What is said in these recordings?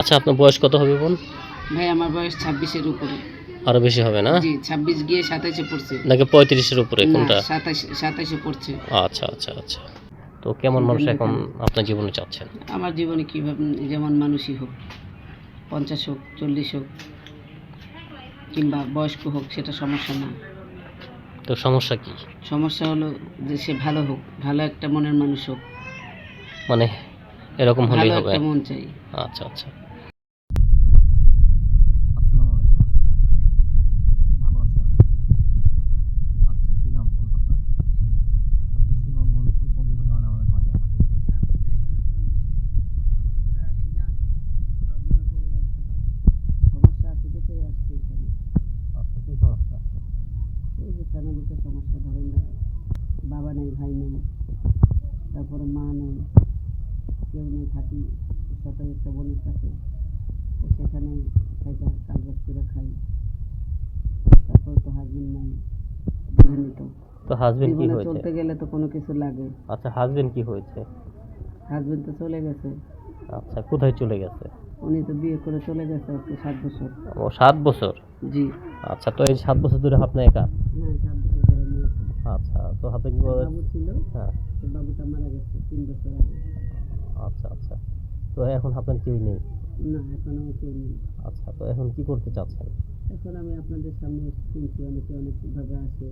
আচ্ছা আপনার বয়স কত হবে বোন? ভাই আমার বয়স ছাব্বিশের উপরে। আরও বেশি হবে না? জি ছাব্বিশ গিয়ে সাতাইশে পড়ছে। নাকি পঁয়ত্রিশের উপরে কোনটা? সাতাইশ সাতাইশে পড়ছে। আচ্ছা আচ্ছা আচ্ছা। তো কেমন মানুষ এখন আপনার জীবনে চাচ্ছেন? আমার জীবনে কীভাবে যেমন মানুষই হোক পঞ্চাশ হোক চল্লিশ হোক কিংবা বয়স্ক হোক সেটা সমস্যা না। তো সমস্যা কি? সমস্যা হলো যে সে ভালো হোক ভালো একটা মনের মানুষ হোক। মানে এরকম হলেই হবে। মন চাই। আচ্ছা আচ্ছা সমস্যা আছে দেখেই আসছে এখানে এই যে ফ্যামিলিতে সমস্যা ধরেন বাবা নেই ভাই নেই তারপরে মা নেই কেউ নেই থাকি সাথে একটা বোনের কাছে সেখানে খাইটা কাজ করে খাই তারপর তো হাজবেন্ড নাই তো। তো হাজবেন্ড কি হয়েছে? চলতে গেলে তো কোনো কিছু লাগে। আচ্ছা হাজবেন্ড কি হয়েছে? হাজবেন্ড তো চলে গেছে। আচ্ছা কোথায় চলে গেছে? উনি তো বিয়ে করে চলে গেছে আজকে সাত বছর। ও সাত বছর? জি। আচ্ছা তো এই সাত বছর ধরে আপনি একা? হ্যাঁ আচ্ছা তো আপনি কি বাবু ছিল হ্যাঁ। বাবুটা মারা গেছে তিন বছর আগে। আচ্ছা আচ্ছা। তো এখন আপনার কেউ নেই? না এখন আমার কেউ নেই। আচ্ছা তো এখন কি করতে চাচ্ছেন? এখন আমি আপনাদের সামনে শুনছি অনেকে অনেকভাবে আসে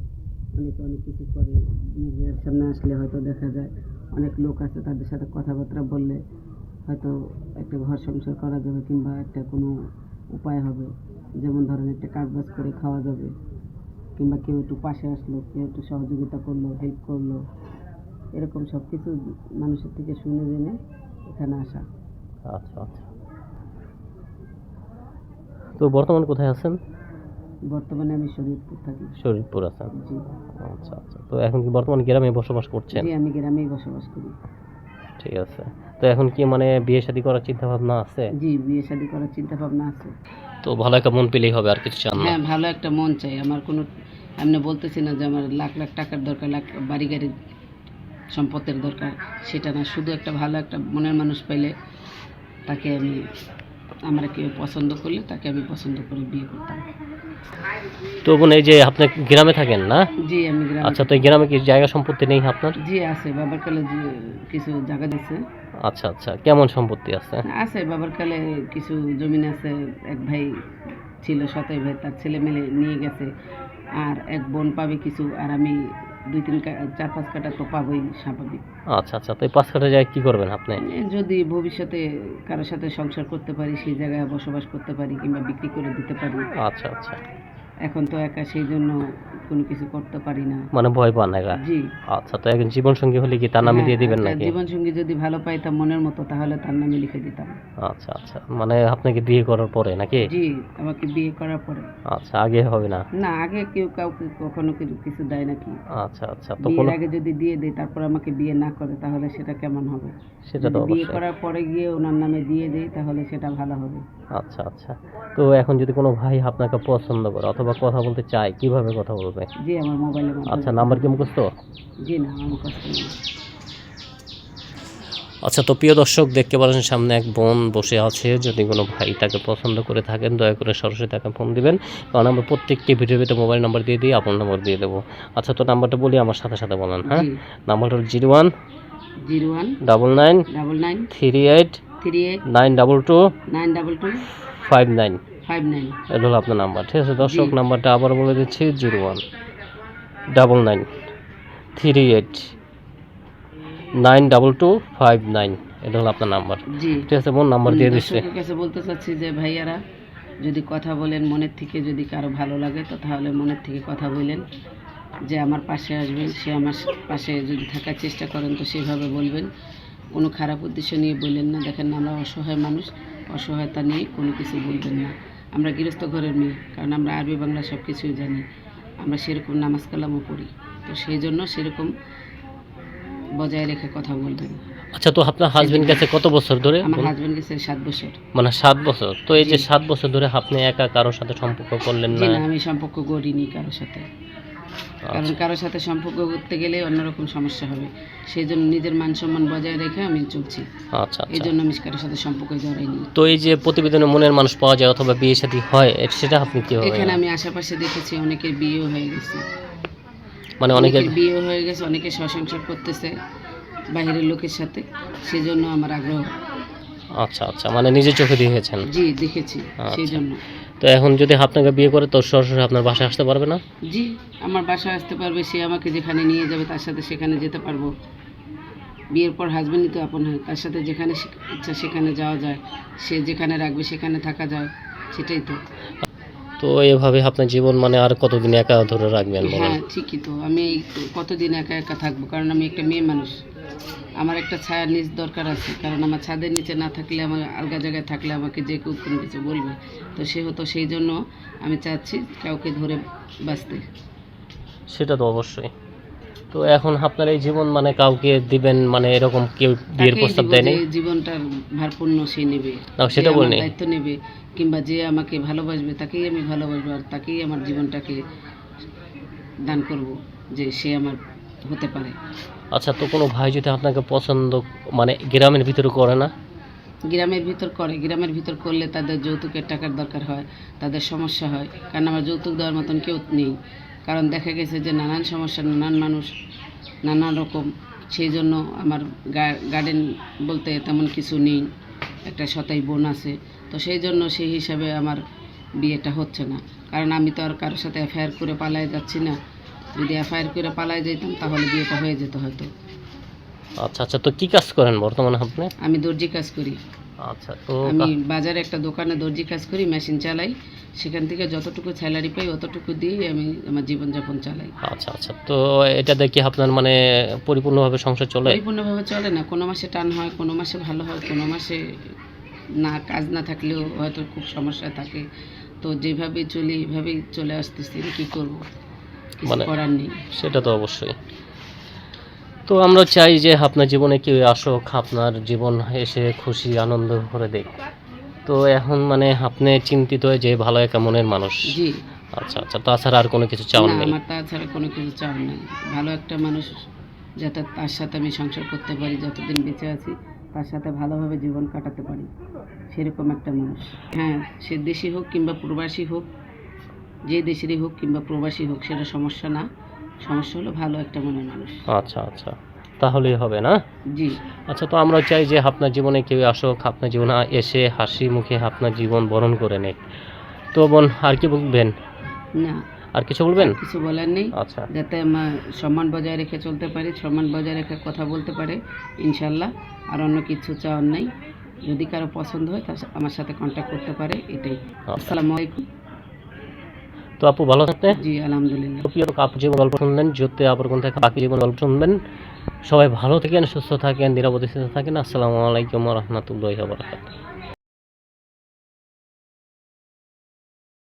অনেকে অনেক কিছু করে। নিজের সামনে আসলে হয়তো দেখা যায় অনেক লোক আছে তাদের সাথে কথাবার্তা বললে হয়তো একটা ঘর সংসার করা যাবে কিংবা একটা কোনো উপায় হবে। যেমন ধরেন একটা কাজ বাজ করে খাওয়া যাবে কিংবা কেউ একটু পাশে আসলো কেউ একটু সহযোগিতা করল হেল্প করল এরকম সব কিছু মানুষের থেকে শুনে জেনে এখানে আসা। আচ্ছা আচ্ছা। তো বর্তমান কোথায় আছেন? বর্তমানে আমি শরীরপুর থাকি। শরীরপুর আছেন। জি। আচ্ছা আচ্ছা। তো এখন কি বর্তমানে গ্রামে বসবাস করছেন? জি আমি গ্রামেই বসবাস করি। ঠিক আছে। তো এখন কি মানে বিয়ে শাদী করার চিন্তা ভাবনা আছে? জি বিয়ে শাদী করার চিন্তা ভাবনা আছে। তো ভালো একটা মন পেলেই হবে আর কিছু চান না? হ্যাঁ ভালো একটা মন চাই। আমার কোনো আমি বলতেছি না যে আমার লাখ লাখ টাকার দরকার লাখ বাড়ি গাড়ি সম্পদের দরকার সেটা না। শুধু একটা ভালো একটা মনের মানুষ পেলে তাকে আমি আমরা কেউ পছন্দ করলে তাকে আমি পছন্দ করে বিয়ে করতাম। তো বোন এই যে আপনি গ্রামে থাকেন না? জি আমি গ্রামে আচ্ছা তো এই গ্রামে কি জায়গা সম্পত্তি নেই আপনার? জি আছে। বাবার কালে যে কিছু জায়গা দিচ্ছে আচ্ছা আচ্ছা। কেমন সম্পত্তি আছে? আছে বাবার কালে কিছু জমিন আছে। এক ভাই ছিল সতই ভাই তার ছেলে মেলে নিয়ে গেছে। আর এক বোন পাবে কিছু আর আমি দুই তিন চার পাঁচ কাটা তো পাবোই স্বাভাবিক। আচ্ছা আচ্ছা তো এই পাঁচ কাটা জায়গায় কি করবেন আপনি? যদি ভবিষ্যতে কারোর সাথে সংসার করতে পারি সেই জায়গায় বসবাস করতে পারি কিংবা বিক্রি করে দিতে পারি। আচ্ছা আচ্ছা। এখন তো একা সেই জন্য কোনো কিছু করতে পারি না। মানে ভয় পান একা? জি। আচ্ছা তো একজন জীবন সঙ্গী হলে কি তার নামে দিয়ে দিবেন নাকি? জীবন সঙ্গী যদি ভালো পাইতাম মনের মতো তাহলে তার নামে লিখে দিতাম। আচ্ছা আচ্ছা। মানে আপনাকে বিয়ে করার পরে নাকি? জি আমাকে বিয়ে করার পরে। আচ্ছা আগে হবে না? না আগে কেউ কাউকে কখনো কিছু কিছু দেয় নাকি? আচ্ছা আচ্ছা তো বিয়ের আগে যদি দিয়ে দেয় তারপর আমাকে বিয়ে না করে তাহলে সেটা কেমন হবে? সেটা তো বিয়ে করার পরে গিয়ে ওনার নামে দিয়ে দেয় তাহলে সেটা ভালো হবে। আচ্ছা আচ্ছা। তো এখন যদি কোনো ভাই আপনাকে পছন্দ করে অথবা কথা বলতে চায় কীভাবে কথা বলবে? জি আমার মোবাইলে আচ্ছা নাম্বার কি মুখস্থ? জি না আমার মুখস্থ আচ্ছা তো প্রিয় দর্শক দেখতে পাচ্ছেন সামনে এক বোন বসে আছে। যদি কোনো ভাই তাকে পছন্দ করে থাকেন দয়া করে সরাসরি তাকে ফোন দিবেন। কারণ আমরা প্রত্যেকটি ভিডিওতে মোবাইল নাম্বার দিয়ে দিই আপনার নাম্বার দিয়ে দেবো। আচ্ছা তো নাম্বারটা বলি আমার সাথে সাথে বলেন হ্যাঁ? নাম্বারটা হল zero one zero one double nine double nine three eight three eight nine double two nine double two five nine five nine এটা হলো আপনার নাম্বার ঠিক আছে? দর্শক। নাম্বারটা আবার বলে দিচ্ছি zero one double nine three eight nine double two five nine. এটা হলো আপনার নাম্বার। জি। ঠিক আছে বোন নাম্বার দিয়ে দিচ্ছে। কাছে বলতে চাচ্ছি যে ভাইয়ারা যদি কথা বলেন মনের থেকে যদি কারও ভালো লাগে তো তাহলে মনের থেকে কথা বলেন। যে আমার পাশে আসবেন সে আমার পাশে যদি থাকার চেষ্টা করেন তো সেভাবে বলবেন। কোনো খারাপ উদ্দেশ্য নিয়ে বললেন না। দেখেন না, আমরা অসহায় মানুষ অসহায়তা নিয়ে কোনো কিছু বলবেন না। আমরা গৃহস্থ ঘরের মেয়ে কারণ আমরা আরবি বাংলা সব কিছুই জানি। আমরা সেরকম নামাজ কালামও পড়ি। তো সেই জন্য সেরকম বজায় রেখে কথা বলবেন আচ্ছা তো আপনার হাজবেন্ড গেছে কত বছর ধরে? আমার হাজবেন্ড গেছে সাত বছর। মানে সাত বছর। তো এই যে সাত বছর ধরে আপনি একা কারোর সাথে সম্পর্ক করলেন না আমি সম্পর্ক করিনি কারোর সাথে। কারণ আচ্ছা। কারোর সাথে সম্পর্ক করতে গেলে অন্যরকম সমস্যা হবে। সেই জন্য নিজের মান সম্মান বজায় রেখে আমি চলছি। আচ্ছা এই আচ্ছা। জন্য আমি কারোর সাথে সম্পর্কে জড়াইনি তো এই যে প্রতিবেদনে মনের মানুষ পাওয়া যায় অথবা বিয়ে শাদী হয় সেটা আপনি কীভাবে এখানে আমি আশেপাশে দেখেছি অনেকের বিয়েও হয়ে গেছে। মানে অনেকের বিয়ে হয়ে গেছে অনেকে সংসার করতেছে বাইরের লোকের সাথে সেজন্য আমার আগ্রহ। আচ্ছা আচ্ছা। মানে নিজের চোখে দেখেছেন? জি দেখেছি। সেই আচ্ছা। জন্য তো এখন যদি আপনাকে বিয়ে করে তো সরাসরি আপনার বাসায় আসতে পারবে না? জি আমার বাসায় আসতে পারবে সে আমাকে যেখানে নিয়ে যাবে তার সাথে সেখানে যেতে পারব। বিয়ের পর হাজবেন্ডই তো আপন হয় তার সাথে যেখানে ইচ্ছা সেখানে যাওয়া যায় সে যেখানে রাখবে সেখানে থাকা যায় সেটাই তো। তো এভাবে আপনার জীবন মানে আর কতদিন একা ধরে রাখবেন হ্যাঁ ঠিকই তো আমি এই কতদিন একা একা থাকব কারণ আমি একটা মেয়ে মানুষ। আমার একটা ছায়ার নিচ দরকার আছে কারণ আমার ছাদের নিচে না থাকলে আমার আলগা জায়গায় থাকলে আমাকে যে কেউ কোনো কিছু বলবে। তো সে হতো সেই জন্য আমি চাচ্ছি কাউকে ধরে বাঁচতে। সেটা তো অবশ্যই। তো এখন আপনার এই জীবন মানে কাউকে দিবেন মানে এরকম কেউ বিয়ের প্রস্তাব দেয়নি? জীবনটার ভারপূর্ণ সে নেবে। না, সেটা যে দায়িত্ব নেবে কিংবা যে আমাকে ভালোবাসবে তাকেই আমি ভালোবাসবো আর তাকেই আমার জীবনটাকে দান করব যে সে আমার হতে পারে। আচ্ছা তো কোনো ভাই যদি আপনাকে পছন্দ মানে গ্রামের ভিতরে করে না? গ্রামের ভিতর করে। গ্রামের ভিতর করলে তাদের যৌতুকের টাকার দরকার হয় তাদের সমস্যা হয়। কারণ আমার যৌতুক দেওয়ার মতন কেউ নেই। কারণ দেখা গেছে যে নানান সমস্যা নানান মানুষ নানান রকম। সেই জন্য আমার গার্ডেন বলতে তেমন কিছু নেই। একটা সতাই বোন আছে। তো সেই জন্য সেই হিসাবে আমার বিয়েটা হচ্ছে না। কারণ আমি তো আর কারোর সাথে এফআইআর করে পালায় যাচ্ছি না। যদি এফআইআর করে পালায় যেতাম তাহলে বিয়েটা হয়ে যেত হয়তো। আচ্ছা আচ্ছা তো কি কাজ করেন বর্তমানে আপনি? আমি দর্জি কাজ করি। আচ্ছা তো আমি বাজারে একটা দোকানে দর্জি কাজ করি মেশিন চালাই। সেখান থেকে যতটুকু স্যালারি পাই অতটুকু দিয়েই আমি আমার জীবনযাপন চালাই। আচ্ছা আচ্ছা তো এটা দেখি আপনার মানে পরিপূর্ণভাবে সংসার চলে? পরিপূর্ণভাবে চলে না। কোনো মাসে টান হয় কোনো মাসে ভালো হয় কোনো মাসে না কাজ না থাকলেও হয়তো খুব সমস্যা থাকে। তো যেভাবে চলি এভাবেই চলে আসতেছি কী করব? মানে- সেটা তো অবশ্যই। তো আমরা চাই যে আপনার জীবনে কেউ আসুক আপনার জীবন এসে খুশি আনন্দ করে দেখ। তো এখন মানে আপনি চিন্তিত যে ভালো একটা মনের মানুষ। জি। আচ্ছা আচ্ছা তাছাড়া আর কোনো কিছু চাওয়ার নেই। আমার তাছাড়া কোনো কিছু চাওয়ার নেই। ভালো একটা মানুষ যাতে তার সাথে আমি সংসার করতে পারি যতদিন বেঁচে আছি তার সাথে ভালোভাবে জীবন কাটাতে পারি। সেরকম একটা মানুষ। হ্যাঁ সে দেশি হোক কিংবা প্রবাসী হোক যে দেশেরই হোক কিংবা প্রবাসী হোক সেটা সমস্যা না। সমস্যা হলো ভালো একটা মনের মানুষ। আচ্ছা আচ্ছা। তাহলেই হবে না? জি। আচ্ছা তো আমরা চাই যে আপনার জীবনে কেউ আসুক আপনার জীবনে এসে হাসি মুখে আপনার জীবন বরণ করে নেক। তো বোন আর কি বলবেন? না। আর কিছু বলবেন? কিছু বলার নেই। আচ্ছা। যাতে আমার সম্মান বজায় রেখে চলতে পারি সম্মান বজায় রেখে কথা বলতে পারে ইনশাল্লাহ আর অন্য কিছু চাওয়ার নেই। যদি কারও পছন্দ হয় তার আমার সাথে কন্ট্যাক্ট করতে পারে এটাই। আচ্ছা। আসসালামু আলাইকুম। তো আপু ভালো থাকতে জি আলহামদুলিল্লাহ। প্রিয় আপু জীবন গল্প শুনলেন যদি আবার কোন থেকে বাকি জীবন গল্প শুনবেন? সবাই ভালো থাকেন সুস্থ থাকেন নিরাপদে সুস্থ থাকেন। আসসালামু আলাইকুম রহমতুল্লাহ বারকাত